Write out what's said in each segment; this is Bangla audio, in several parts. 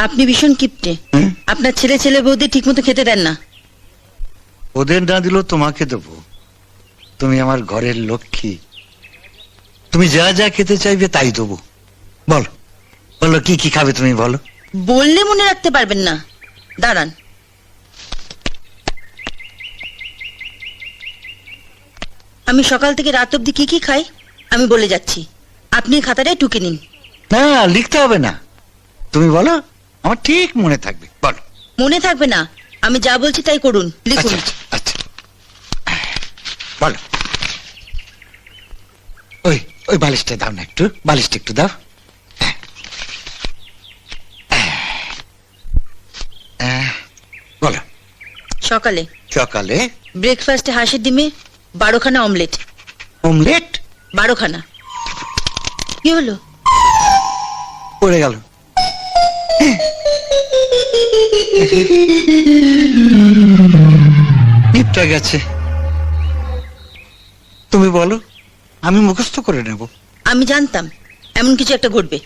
আপনি ভীষণ কিপটে। আপনার ছেলে ছেলে বৌদি ঠিক মতো খেতে দেন না। ওদের না দিলেও তোমাকে দেবো। তুমি আমার ঘরের লক্ষ্মী। তুমি যা যা খেতে চাইবে তাই দেবো। বলো বলো কি কি খাবে তুমি বলো। বললে মনে রাখতে পারবেন না। দাঁড়ান। আমি সকাল থেকে রাত অব্দি কি কি খাই? আমি বলে যাচ্ছি। আপনি খাতাটাই টুকে নিন। না লিখতে হবে না। তুমি বলো। আমার ঠিক মনে থাকবে। বলো। মনে থাকবে না। আমি যা বলছি তাই করুন। লিখুন। আচ্ছা আচ্ছা, বলো। ওই ওই বালিশটা দাও না একটু। বালিশটা একটু দাও। বলো। সকালে। সকালে? ব্রেকফাস্টে হাঁসের ডিমে বারোখানা অমলেট। অমলেট? বারোখানা। কি হলো? পড়ে গেল। নিপটা গেছে। তুমি বলো আমি মুখস্থ করে নেব। আমি জানতাম এমন কিছু একটা ঘটবে।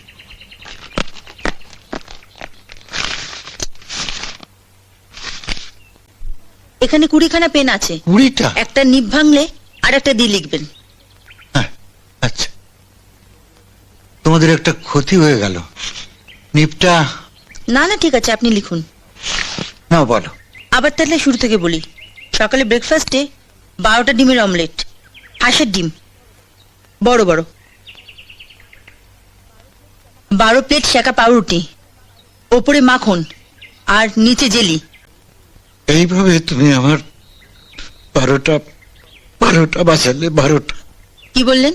এখানে কুড়িখানা পেন আছে। কুড়িটা? একটা নিপ ভাঙলে আর একটা দিয়ে লিখবেন। হ্যাঁ, আচ্ছা। তোমাদের একটা ক্ষতি হয়ে গেল। নিপটা না না ঠিক আছে আপনি লিখুন। বলো। আবার তাহলে শুরু থেকে বলি। সকালে ব্রেকফাস্টে বারোটা ডিমের অমলেট হাঁসের ডিম। বড় বড়। বারো প্লেট শাঁকা পাউরুটি ওপরে মাখন আর নিচে জেলি। এইভাবে তুমি আমার বারোটা বারোটা বাঁচালে বারোটা। কি বললেন?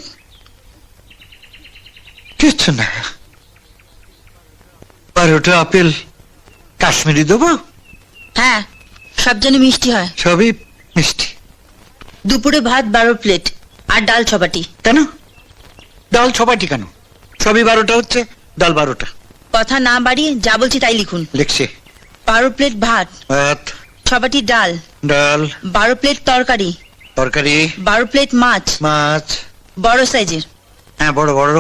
কিছু না। বারোটা আপেল কাশ্মীরি দেবো হ্যাঁ সব যেন মিষ্টি হয়। সবই মিষ্টি। দুপুরে ভাত বারো প্লেট আর ডাল ছবাটি। কেন? ডাল ছবাটি কেন? সবই বারোটা হচ্ছে ডাল বারোটা। কথা না বাড়িয়ে যা বলছি তাই লিখুন। লিখছে। বারো প্লেট ভাত ভাত ছবাটি ডাল ডাল বারো প্লেট তরকারি তরকারি বারো প্লেট মাছ মাছ। বড় সাইজের। হ্যাঁ বড় বড়।